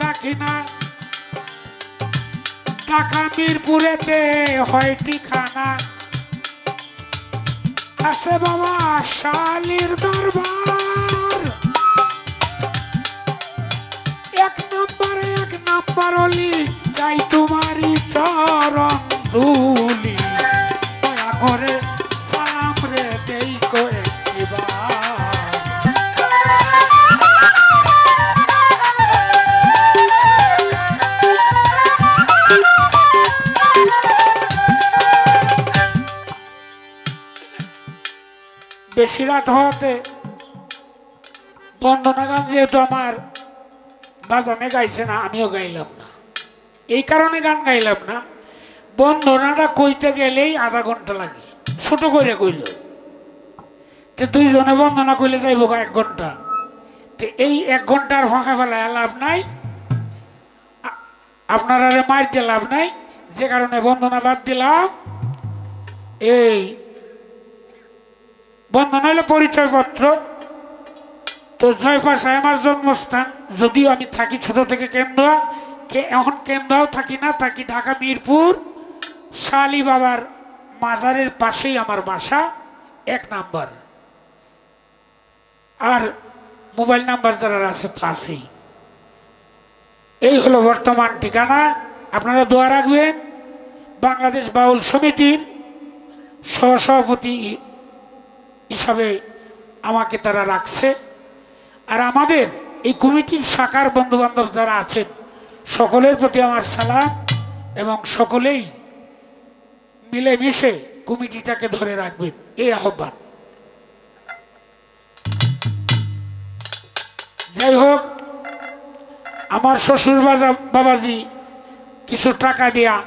থাকি না। মিরপুরেতে আছে বাবা শালির দরবার। এক নম্বরে এক নম্বর অলি চাই তোমারই চরণ ধুলি রাত হওয়াতে বন্দনা গান যেহেতু আমার বাজানে গাইছে না, আমিও গাইলাম না। এই কারণে গান গাইলাম না। বন্দনাটা কইতে গেলেই আধা ঘণ্টা লাগে, ছোট করে কইল। তো দুইজনে বন্দনা কইলে যাইব এক ঘণ্টা। তো এই এক ঘণ্টার ফাঁকা ফেলায় লাভ নাই। আপনারা মারতে লাভ নাই। যে কারণে বন্দনা বাদ দিলাম। এই বন্ধন হইলে পরিচয়পত্র। তো জয়পাশায় আমার জন্মস্থান, যদিও আমি থাকি ছোট থেকে কেন্দ্রা এখন কেন্দ্রাও থাকি না, থাকি ঢাকা, মিরপুর। শালি বাবার মাজারের পাশেই আমার বাসা, এক নাম্বার। আর মোবাইল নাম্বার যারা আছে পাশেই এই হলো বর্তমান ঠিকানা। আপনারা দোয়া রাখবেন। বাংলাদেশ বাউল সমিতির সহসভাপতি হিসাবে আমাকে তারা রাখছে। আর আমাদের এই কমিটির শাখার বন্ধু বান্ধব যারা আছেন, সকলের প্রতি আমার সালাম এবং সকলেই মিলেমিশে কমিটিটাকে ধরে রাখবেন। এই আহ্বান। যাই হোক, আমার শ্বশুর বাজা- বাবাজি কিছু টাকা দিয়া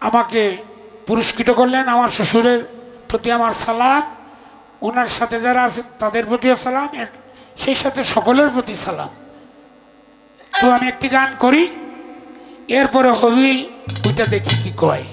আমাকে পুরস্কৃত করলেন। আমার শ্বশুরের প্রতি আমার সালাম। ওনার সাথে যারা আছেন তাদের প্রতিও সালাম সেই সাথে সকলের প্রতি সালাম। তো আমি একটি গান করি, এরপরে হবিল ওইটা দেখি কি কয়।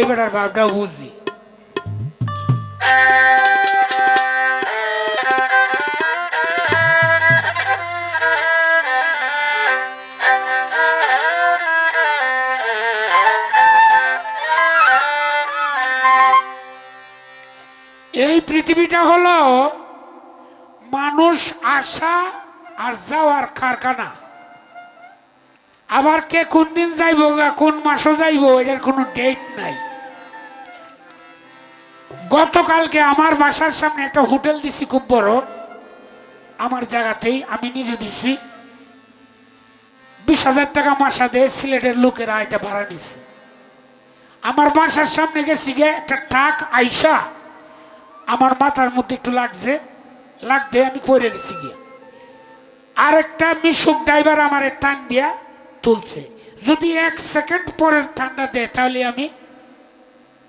এবার ভাবটাও বুঝি। পৃথিবীটা হলো মানুষ আসা আর যাওয়ার কারখানা। আবার কে কোন দিন যাইব কোন মাসও যাইব, এটার কোনো ডেট নাই। গতকালকে আমার বাসার সামনে একটা হোটেল দিছি, খুব বড়। আমার জায়গাতেই আমি নিজে দিছি। বিশ হাজার টাকা মাসা দিয়ে সিলেটের লোকেরা এটা ভাড়া নিছে। আমার বাসার সামনে গেছি গে একটা ট্রাক আইসা আমার মাথার মধ্যে একটু লাগছে লাগতে আমি পড়ে গেছি গিয়া। আরেকটা মিশুক ড্রাইভার আমার টান দিয়া তুলছে। যদি এক সেকেন্ড পরের ঠান্ডা দেয়, তাহলে আমি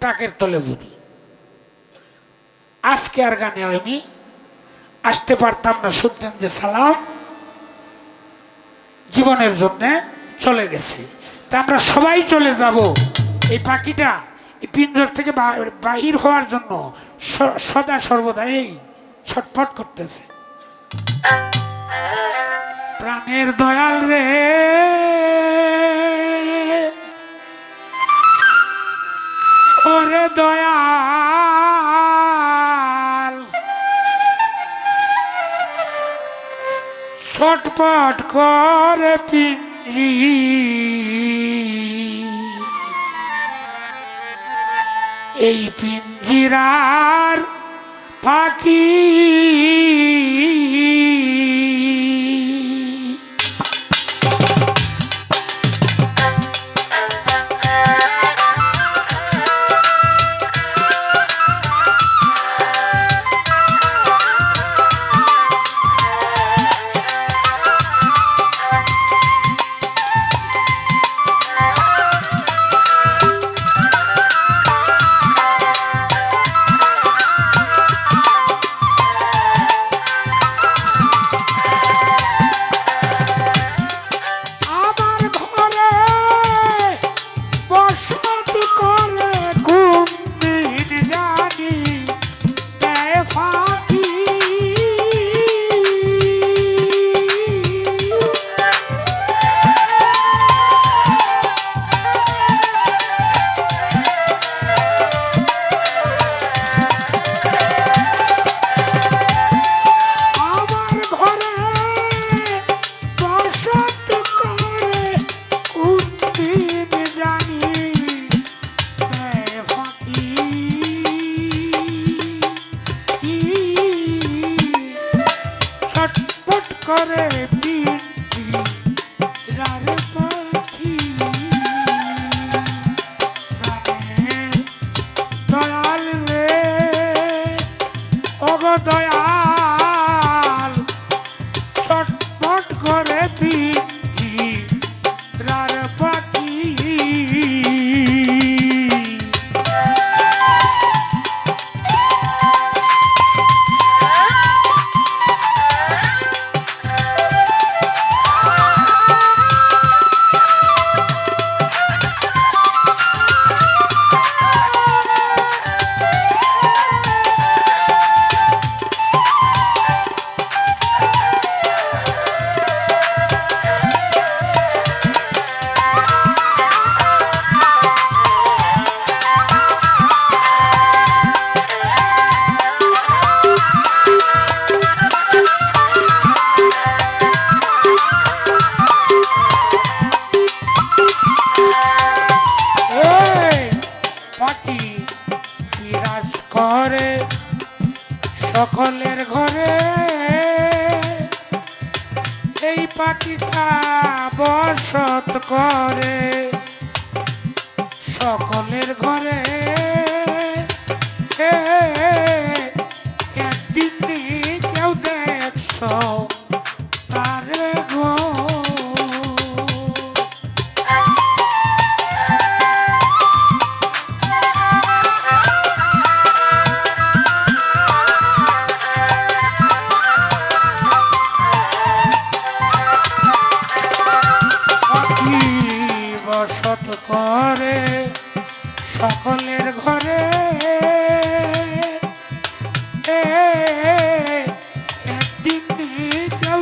টাকের তলে বুঝি আজকে আর গানে আমি আসতে পারতাম না, শুনতেন যে সালাম জীবনের জন্য চলে গেছে। তা আমরা সবাই চলে যাব এই পাখিটা এই পিঞ্জর থেকে বাহির হওয়ার জন্য। সদা সর্বদা এই ছটফট করতেছে। প্রাণের দয়াল রে। ওরে দয়াল। ছটপট করে পিঞ্জি এই পিঞ্জিরার পাখি বলবে করে বিয়ে ঘরে। একদিন কেউ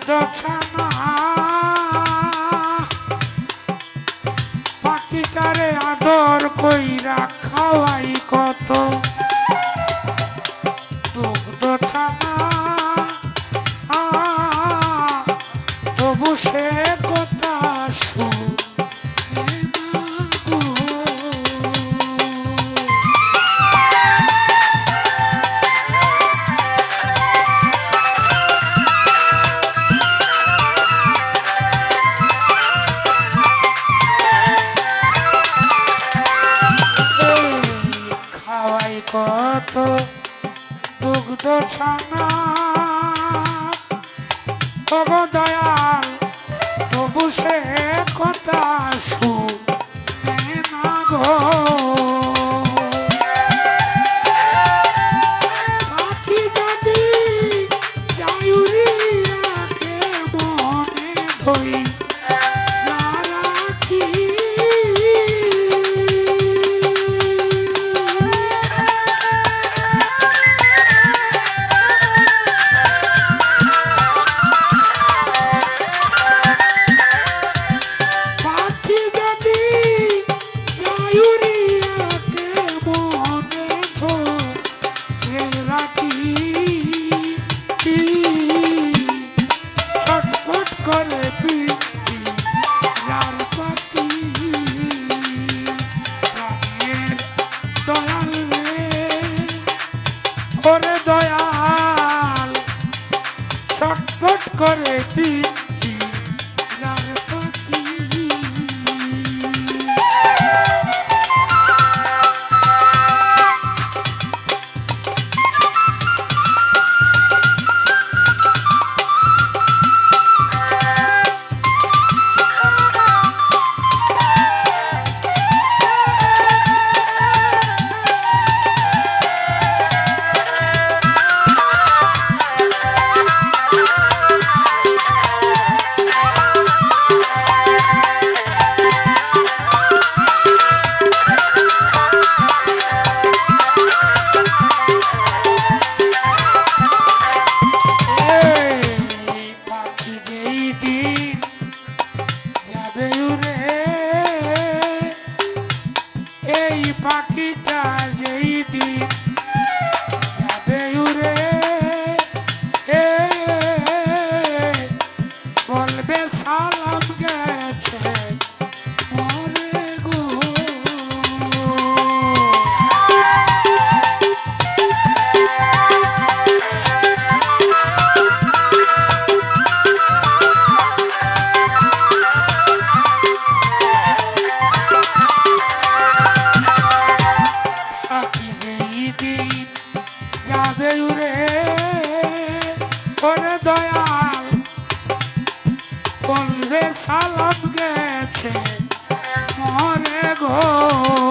মুদখানা পাখি কারে আদর কইরা আসু না গো। সালাম গেছে বলবে সালাম গেছে মরে গো।